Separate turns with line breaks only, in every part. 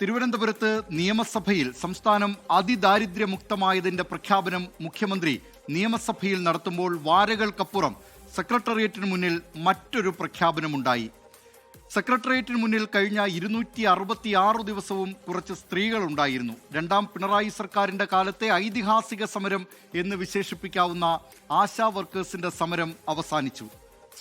തിരുവനന്തപുരത്ത് നിയമസഭയിൽ സംസ്ഥാനം അതിദാരിദ്ര്യമുക്തമായതിന്റെ പ്രഖ്യാപനം മുഖ്യമന്ത്രി നിയമസഭയിൽ നടത്തുമ്പോൾ വാരകൾക്കപ്പുറം സെക്രട്ടേറിയറ്റിന് മുന്നിൽ മറ്റൊരു പ്രഖ്യാപനമുണ്ടായി. സെക്രട്ടേറിയറ്റിന് മുന്നിൽ കഴിഞ്ഞ ഇരുന്നൂറ്റി അറുപത്തിയാറ് ദിവസവും കുറച്ച് സ്ത്രീകളുണ്ടായിരുന്നു. രണ്ടാം പിണറായി സർക്കാരിന്റെ കാലത്തെ ഐതിഹാസിക സമരം എന്ന് വിശേഷിപ്പിക്കാവുന്ന ആശാ വർക്കേഴ്സിന്റെ സമരം അവസാനിച്ചു.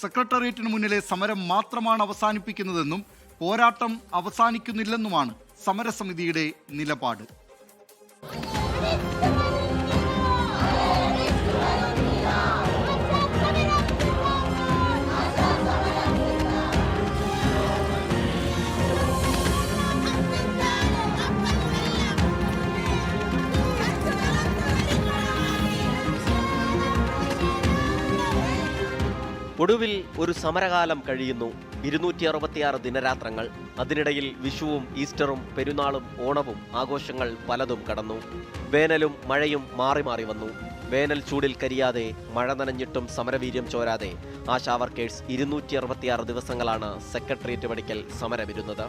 സെക്രട്ടേറിയറ്റിന് മുന്നിലെ സമരം മാത്രമാണ് അവസാനിപ്പിക്കുന്നതെന്നും പോരാട്ടം അവസാനിക്കുന്നില്ലെന്നുമാണ് സമരസമിതിയുടെ നിലപാട്.
ഒടുവിൽ ഒരു സമരകാലം കഴിയുന്നു. ഇരുന്നൂറ്റി അറുപത്തിയാറ് ദിനരാത്രങ്ങൾ. അതിനിടയിൽ വിഷുവും ഈസ്റ്ററും പെരുന്നാളും ഓണവും ആഘോഷങ്ങൾ പലതും കടന്നു. വേനലും മഴയും മാറി മാറി വന്നു. വേനൽ ചൂടിൽ കരിയാതെ മഴ നനഞ്ഞിട്ടും സമരവീര്യം ചോരാതെ ആശാ വർക്കേഴ്സ് ഇരുന്നൂറ്റി അറുപത്തിയാറ് ദിവസങ്ങളാണ് സെക്രട്ടേറിയറ്റ് പടിക്കൽ സമരമിരുന്നത്.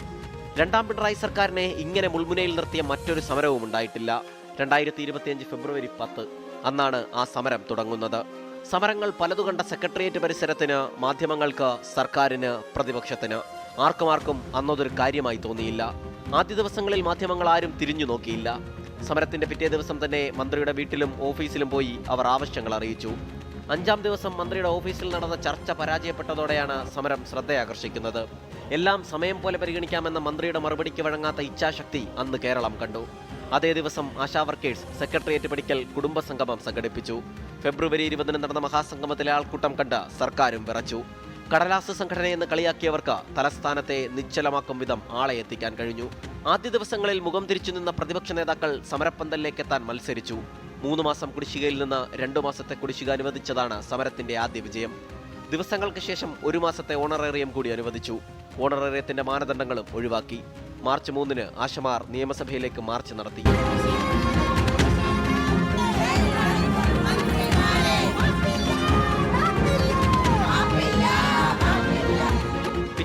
രണ്ടാം പിണറായി സർക്കാരിനെ ഇങ്ങനെ മുൾമുനയിൽ നിർത്തിയ മറ്റൊരു സമരവും ഉണ്ടായിട്ടില്ല. രണ്ടായിരത്തി ഇരുപത്തിയഞ്ച് ഫെബ്രുവരി പത്ത്. അന്നാണ് ആ സമരം തുടങ്ങുന്നത്. സമരങ്ങൾ പലതു കണ്ട സെക്രട്ടേറിയറ്റ് പരിസരത്തിന് മാധ്യമങ്ങൾക്ക് സർക്കാരിന് പ്രതിപക്ഷത്തിന്. ആർക്കും ആർക്കും അന്നതൊരു കാര്യമായി തോന്നിയില്ല. ആദ്യ ദിവസങ്ങളിൽ മാധ്യമങ്ങൾ ആരും തിരിഞ്ഞു നോക്കിയില്ല. സമരത്തിന്റെ പിറ്റേ ദിവസം തന്നെ മന്ത്രിയുടെ വീട്ടിലും ഓഫീസിലും പോയി അവർ ആവശ്യങ്ങൾ അറിയിച്ചു. അഞ്ചാം ദിവസം മന്ത്രിയുടെ ഓഫീസിൽ നടന്ന ചർച്ച പരാജയപ്പെട്ടതോടെയാണ് സമരം ശ്രദ്ധയാകർഷിക്കുന്നത്. എല്ലാം സമയം പോലെ പരിഗണിക്കാമെന്ന മന്ത്രിയുടെ മറുപടിക്ക് വഴങ്ങാത്ത ഇച്ഛാശക്തി അന്ന് കേരളം കണ്ടു. അതേ ദിവസം ആശാ വർക്കേഴ്സ് സെക്രട്ടേറിയറ്റ് പടിക്കൽ കുടുംബസംഗമം സംഘടിപ്പിച്ചു. ഫെബ്രുവരി ഇരുപതിന് നടന്ന മഹാസംഗമത്തിലെ ആൾക്കൂട്ടം കണ്ട് സർക്കാരും വിറച്ചു. കടലാസ് സംഘടനയെന്ന് കളിയാക്കിയവർക്ക് തലസ്ഥാനത്തെ നിശ്ചലമാക്കും വിധം ആളെ എത്തിക്കാൻ കഴിഞ്ഞു. ആദ്യ ദിവസങ്ങളിൽ മുഖം തിരിച്ചു നിന്ന പ്രതിപക്ഷ നേതാക്കൾ സമരപ്പന്തലിലേക്ക് എത്താൻ മത്സരിച്ചു. മൂന്ന് മാസം കുടിശ്ശികയിൽ നിന്ന് രണ്ടു മാസത്തെ കുടിശ്ശിക അനുവദിച്ചതാണ് സമരത്തിന്റെ ആദ്യ വിജയം. ദിവസങ്ങൾക്ക് ശേഷം ഒരു മാസത്തെ ഓണറേറിയം കൂടി അനുവദിച്ചു. ഓണറേറിയത്തിന്റെ മാനദണ്ഡങ്ങളും ഒഴിവാക്കി. മാർച്ച് മൂന്നിന് ആശമാർ നിയമസഭയിലേക്ക് മാർച്ച് നടത്തി.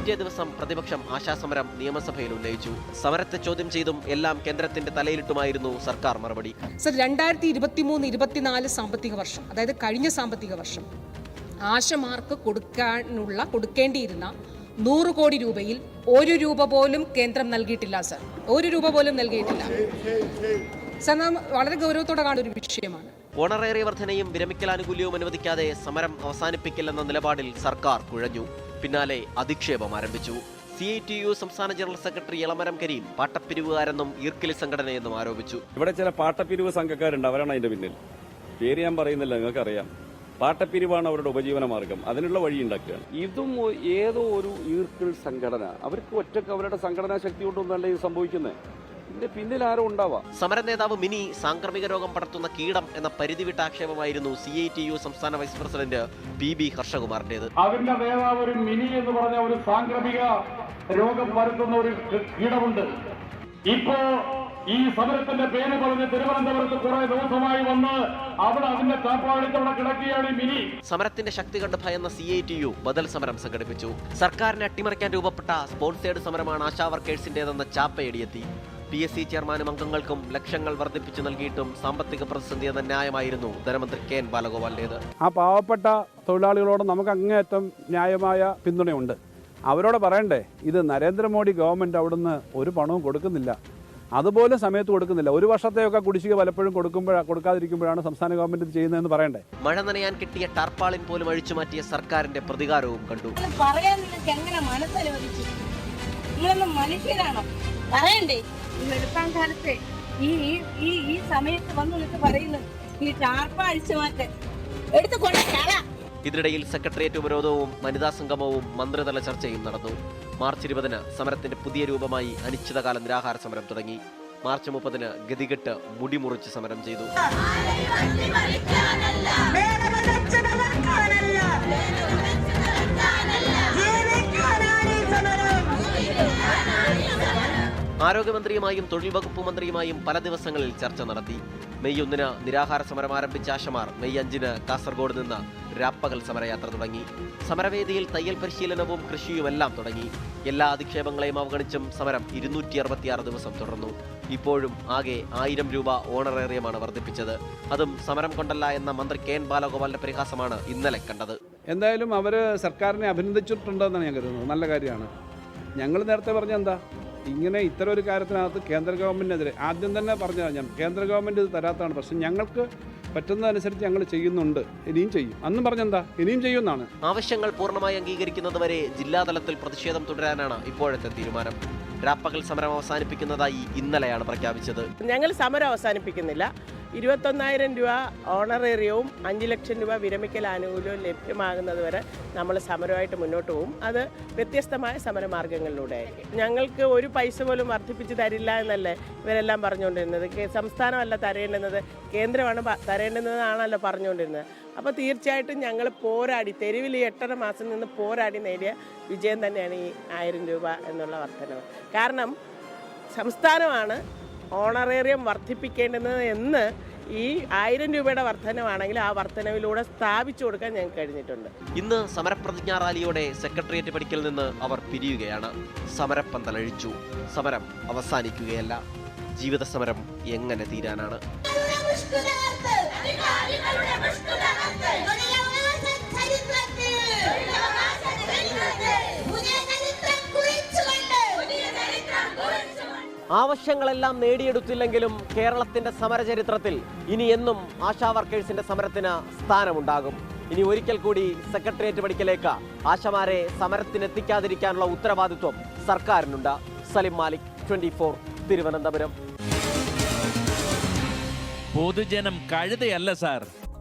പിറ്റേ ദിവസം പ്രതിപക്ഷം ആശാസമരം നിയമസഭയിൽ ഉന്നയിച്ചു. സമരത്തെ ചോദ്യം ചെയ്തും എല്ലാം കേന്ദ്രത്തിന്റെ തലയിലിട്ടുമായിരുന്നു സർക്കാർ മറുപടി.
സർ രണ്ടായിരത്തി ഇരുപത്തി മൂന്ന് ഇരുപത്തിനാല് സാമ്പത്തിക വർഷം അതായത് കഴിഞ്ഞ സാമ്പത്തിക വർഷം ആശമാർക്ക് കൊടുക്കാനുള്ള കൊടുക്കേണ്ടിയിരുന്ന നൂറ് കോടി രൂപയിൽ ഒരു രൂപ പോലും കേന്ദ്രം നൽകിയിട്ടില്ല സർ. ഒരു രൂപ പോലും നൽകിയിട്ടില്ല. സർ നാം വളരെ ഗൗരവത്തോടെ കാണുന്ന ഒരു വിഷയമാണ്.
ഓണറേറിയ വർധനയും വിരമിക്കൽ ആനുകൂല്യവും അനുവദിക്കാതെ സമരം അവസാനിപ്പിക്കില്ലെന്ന നിലപാടിൽ സർക്കാർ കുഴഞ്ഞു. പിന്നാലെ അധിക്ഷേപം ആരംഭിച്ചു. സി ഐ ടി യു സംസ്ഥാന ജനറൽ സെക്രട്ടറി ഇളമരം കരീം പാട്ടപ്പിരിവുകാരെന്നും ഈർക്കിലി സംഘടനയെന്നും ആരോപിച്ചു.
ഇവിടെ ചില പാട്ടപ്പിരിവ് സംഘക്കാരുണ്ട് അവരാണ് അതിന്റെ പിന്നിൽ. പേര് ഞാൻ പറയുന്നില്ല നിങ്ങൾക്കറിയാം. പാട്ടപ്പിരിവാണ് അവരുടെ ഉപജീവന മാർഗം അതിനുള്ള വഴി ഉണ്ടാക്കുകയാണ്. ഇതും ഏതോ ഒരു ഈർക്കിൾ സംഘടന അവർക്ക് ഒറ്റയ്ക്ക് അവരുടെ സംഘടനാ ശക്തി കൊണ്ടൊന്നല്ല ഇത് സംഭവിക്കുന്നത് പിന്നിൽ ആരോ ഉണ്ടാവാം.
സമര നേതാവ് മിനി സാംക്രമിക രോഗം പടർത്തുന്ന കീടം എന്ന പരിധിവിട്ട ആക്ഷേപമായിരുന്നു സി ഐ ടി യു സംസ്ഥാന വൈസ് പ്രസിഡന്റ് പി ബി ഹർഷകുമാറിന്റേത്.
അവരുടെ നേതാവ് ഒരു മിനി എന്ന് പറഞ്ഞ ഒരു സാംക്രമിക രോഗം പരത്തുന്ന ഒരു കീടമുണ്ട്. ഇപ്പോ ഈ സമരത്തിന്റെ പേര് പറഞ്ഞ് തിരുവനന്തപുരത്ത് കുറെ ദിവസമായി വന്ന് അവിടെ അതിന്റെ ചാപ്പാടിത്തവിടെ കിടക്കുകയാണ് ഈ മിനി.
സമരത്തിന്റെ ശക്തി കണ്ട് ഭയന്ന സി ഐ ടി യു ബദൽ സമരം സംഘടിപ്പിച്ചു. സർക്കാരിനെ അട്ടിമറിക്കാൻ രൂപപ്പെട്ട സ്പോൺസേഡ് സമരമാണ് ആശാ വർക്കേഴ്സിന്റേതെന്ന ചാപ്പയടിയെത്തി. പി എസ് സി ചെയർമാനും അംഗങ്ങൾക്കും ലക്ഷങ്ങൾ വർദ്ധിപ്പിച്ചു നൽകിയിട്ടും സാമ്പത്തിക പ്രതിസന്ധി എന്ന ന്യായമായിരുന്നു ധനമന്ത്രി കെ എൻ ബാലഗോപാലിന്റേത്
ആ പാവപ്പെട്ട തൊഴിലാളികളോട് നമുക്ക് അങ്ങേയറ്റം ന്യായമായ പിന്തുണയുണ്ട്. അവരോട് പറയണ്ടേ ഇത് നരേന്ദ്രമോദി ഗവൺമെന്റ് അവിടുന്ന് ഒരു പണവും കൊടുക്കുന്നില്ല. അതുപോലെ സമയത്ത് കൊടുക്കുന്നില്ല. ഒരു വർഷത്തെയൊക്കെ കുടിശ്ശിക പലപ്പോഴും കൊടുക്കുമ്പോഴാണ് കൊടുക്കാതിരിക്കുമ്പോഴാണ് സംസ്ഥാന ഗവൺമെന്റ് ഇത് ചെയ്യുന്നതെന്ന് പറയണ്ടേ?
മഴ നനയാൻ കിട്ടിയ ടർപ്പാളിൻ പോലും അഴിച്ചു മാറ്റിയ സർക്കാരിന്റെ പ്രതികാരവും കണ്ടു.
പറയാൻ നിങ്ങൾക്ക് എങ്ങനെ മനസ്സനുവദിച്ചു നിങ്ങളൊന്നും മനുഷ്യരാണോ? പറയണ്ടേ? ഈ വെളുപ്പാൻ കാലത്ത് ഈ ഈ ഈ സമയത്ത് വന്ന് നിങ്ങൾക്ക് പറയുന്നു ഈ ടാർപ്പ അഴിച്ചു മാറ്റേ എടുത്തു കൊണ്ട
ഇതിനിടയിൽ സെക്രട്ടേറിയറ്റ് ഉപരോധവും വനിതാ സംഗമവും മന്ത്രിതല ചർച്ചയും നടന്നു. മാർച്ച് ഇരുപതിന് സമരത്തിന്റെ പുതിയ രൂപമായി അനിശ്ചിതകാല നിരാഹാര സമരം തുടങ്ങി. മാർച്ച് മുപ്പതിന് ഗതികെട്ട് മുടിമുറിച്ച് സമരം ചെയ്തു. ആരോഗ്യമന്ത്രിയുമായും തൊഴിൽ വകുപ്പ് മന്ത്രിയുമായും പല ദിവസങ്ങളിൽ ചർച്ച നടത്തി. മെയ് ഒന്നിന് നിരാഹാര സമരം ആരംഭിച്ച ആശമാർ മെയ് അഞ്ചിന് കാസർഗോഡ് നിന്ന് രാപ്പകൽ സമരയാത്ര തുടങ്ങി. സമരവേദിയിൽ തയ്യൽ പരിശീലനവും കൃഷിയുമെല്ലാം തുടങ്ങി. എല്ലാ അധിക്ഷേപങ്ങളെയും അവഗണിച്ചും സമരം ഇരുന്നൂറ്റി അറുപത്തിയാറ് ദിവസം തുടർന്നു. ഇപ്പോഴും ആകെ ആയിരം രൂപ ഓണറേറിയമാണ് വർദ്ധിപ്പിച്ചത്. അതും സമരം കൊണ്ടല്ല എന്ന മന്ത്രി കെ എൻ ബാലഗോപാലിന്റെ പരിഹാസമാണ് ഇന്നലെ കണ്ടത്.
എന്തായാലും അവർ സർക്കാരിനെ അഭിനന്ദിച്ചിട്ടുണ്ടെന്നാണ് ഞാൻ കരുതുന്നത്. നല്ല കാര്യമാണ്. ഞങ്ങൾ നേരത്തെ പറഞ്ഞ എന്താ? ഇങ്ങനെ ഇത്തരം ഒരു കാര്യത്തിനകത്ത് കേന്ദ്ര ഗവൺമെന്റിനെതിരെ ആദ്യം തന്നെ പറഞ്ഞു ഞാൻ. കേന്ദ്ര ഗവൺമെന്റ് ഇത് തരാത്തതാണ്. പക്ഷെ ഞങ്ങൾക്ക് പറ്റുന്നതനുസരിച്ച് ഞങ്ങൾ ചെയ്യുന്നുണ്ട്. ഇനിയും ചെയ്യും. അന്നും പറഞ്ഞെന്താ? ഇനിയും ചെയ്യുമെന്നാണ്.
ആവശ്യങ്ങൾ പൂർണമായി അംഗീകരിക്കുന്നതുവരെ ജില്ലാതലത്തിൽ പ്രതിഷേധം തുടരാനാണ് ഇപ്പോഴത്തെ തീരുമാനം. രാപ്പകൽ സമരം അവസാനിപ്പിക്കുന്നതായി ഇന്നലെയാണ് പ്രഖ്യാപിച്ചത്.
ഞങ്ങൾ സമരം അവസാനിപ്പിക്കുന്നില്ല. ഇരുപത്തൊന്നായിരം രൂപ ഓണറേറിയവും അഞ്ച് ലക്ഷം രൂപ വിരമിക്കൽ ആനുകൂല്യവും ലഭ്യമാകുന്നത് വരെ നമ്മൾ സമരമായിട്ട് മുന്നോട്ട് പോകും അത് വ്യത്യസ്തമായ സമരമാർഗങ്ങളിലൂടെ ഞങ്ങൾക്ക് ഒരു പൈസ പോലും വർദ്ധിപ്പിച്ച് തരില്ല എന്നല്ലേ ഇവരെല്ലാം പറഞ്ഞുകൊണ്ടിരുന്നത്. സംസ്ഥാനമല്ല തരേണ്ടുന്നത് കേന്ദ്രമാണ് തരേണ്ടുന്നതാണല്ലോ പറഞ്ഞുകൊണ്ടിരുന്നത്. അപ്പോൾ തീർച്ചയായിട്ടും ഞങ്ങൾ പോരാടി തെരുവിൽ ഈ എട്ടര മാസം നിന്ന് പോരാടി നേടിയ വിജയം തന്നെയാണ് ഈ ആയിരം രൂപ എന്നുള്ള വർധനവ്. കാരണം സംസ്ഥാനമാണ് ഓണറേറിയം വർദ്ധിപ്പിക്കേണ്ടുന്നത് എന്ന് ഈ ആയിരം രൂപയുടെ വർധനമാണെങ്കിൽ ആ വർധനവിലൂടെ സ്ഥാപിച്ചു കൊടുക്കാൻ ഞങ്ങൾക്ക് കഴിഞ്ഞിട്ടുണ്ട്.
ഇന്ന് സമരപ്രതിജ്ഞാ റാലിയോടെ സെക്രട്ടേറിയറ്റ് പടിക്കൽ നിന്ന് അവർ പിരിയുകയാണ്. സമരപ്പന്തലഴിച്ചു സമരം അവസാനിക്കുകയല്ല. ജീവിത സമരം എങ്ങനെ തീരാനാണ്? ആവശ്യങ്ങളെല്ലാം നേടിയെടുത്തില്ലെങ്കിലും കേരളത്തിന്റെ സമരചരിത്രത്തിൽ ഇനി എന്നും ആശാ വർക്കേഴ്സിന്റെ സമരത്തിന് സ്ഥാനമുണ്ടാകും. ഇനി ഒരിക്കൽ കൂടി സെക്രട്ടേറിയറ്റ് പടിക്കലേക്ക് ആശമാരെ സമരത്തിനെത്തിക്കാതിരിക്കാനുള്ള ഉത്തരവാദിത്വം സർക്കാരിനുണ്ട്. സലിം മാലിക് ട്വന്റി തിരുവനന്തപുരം.
പൊതുജനം കഴുതയല്ല സാർ.